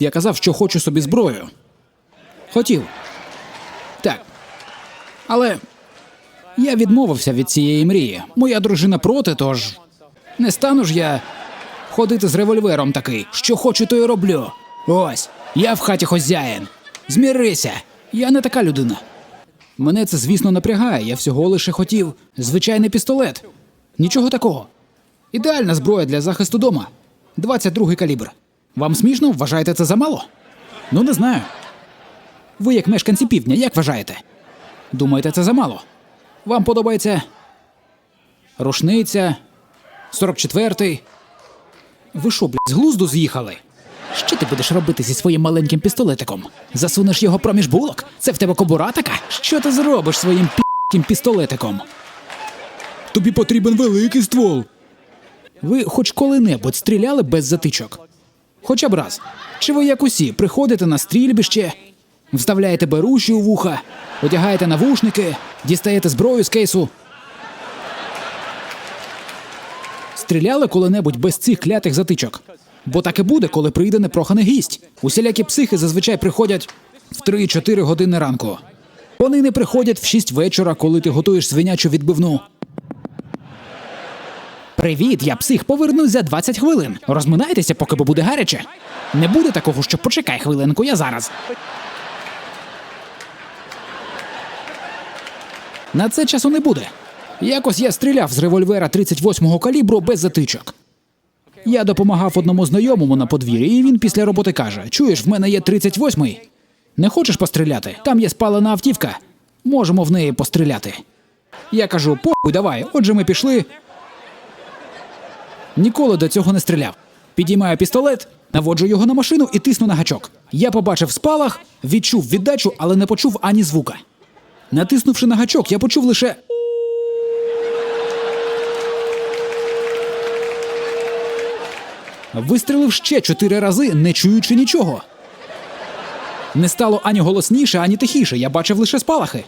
Я казав, що хочу собі зброю. Хотів. Так. Але я відмовився від цієї мрії. Моя дружина проти, тож не стану ж я ходити з револьвером такий. Що хочу, то й роблю. Ось, я в хаті хозяїн. Змірися, я не така людина. Мене це, звісно, напрягає. Я всього лише хотів звичайний пістолет. Нічого такого. Ідеальна зброя для захисту дома. 22 калібр. Вам смішно? Вважаєте це замало? Ну, не знаю. Ви, як мешканці півдня, як вважаєте? Думаєте, це замало? Вам подобається рушниця, 44-й. Ви що, блядь, з глузду з'їхали? Що ти будеш робити зі своїм маленьким пістолетиком? Засунеш його проміж булок? Це в тебе кобура така? Що ти зробиш своїм пі***ким пістолетиком? Тобі потрібен великий ствол. Ви хоч коли-небудь стріляли без затичок? Хоча б раз. Чи ви як усі приходите на стрільбище, вставляєте беруші у вуха, одягаєте навушники, дістаєте зброю з кейсу? Стріляли коли-небудь без цих клятих затичок? Бо так і буде, коли прийде непроханий гість. Усілякі психи зазвичай приходять в 3-4 години ранку. Вони не приходять в 6 вечора, коли ти готуєш свинячу відбивну. Привіт, я псих, повернусь за 20 хвилин. Розминайтеся, поки бо буде гаряче. Не буде такого, що почекай хвилинку, я зараз. На це часу не буде. Якось я стріляв з револьвера 38-го калібру без затичок. Я допомагав одному знайомому на подвір'ї, і він після роботи каже: Чуєш, в мене є 38-й. Не хочеш постріляти? Там є спалена автівка. Можемо в неї постріляти. Я кажу, похуй, давай. Отже, ми пішли. Ніколи до цього не стріляв. Підіймаю пістолет, наводжу його на машину і тисну на гачок. Я побачив спалах, відчув віддачу, але не почув ані звука. Натиснувши на гачок, я почув лише. Вистрелив ще чотири рази, не чуючи нічого. Не стало ані голосніше, ані тихіше. Я бачив лише спалахи.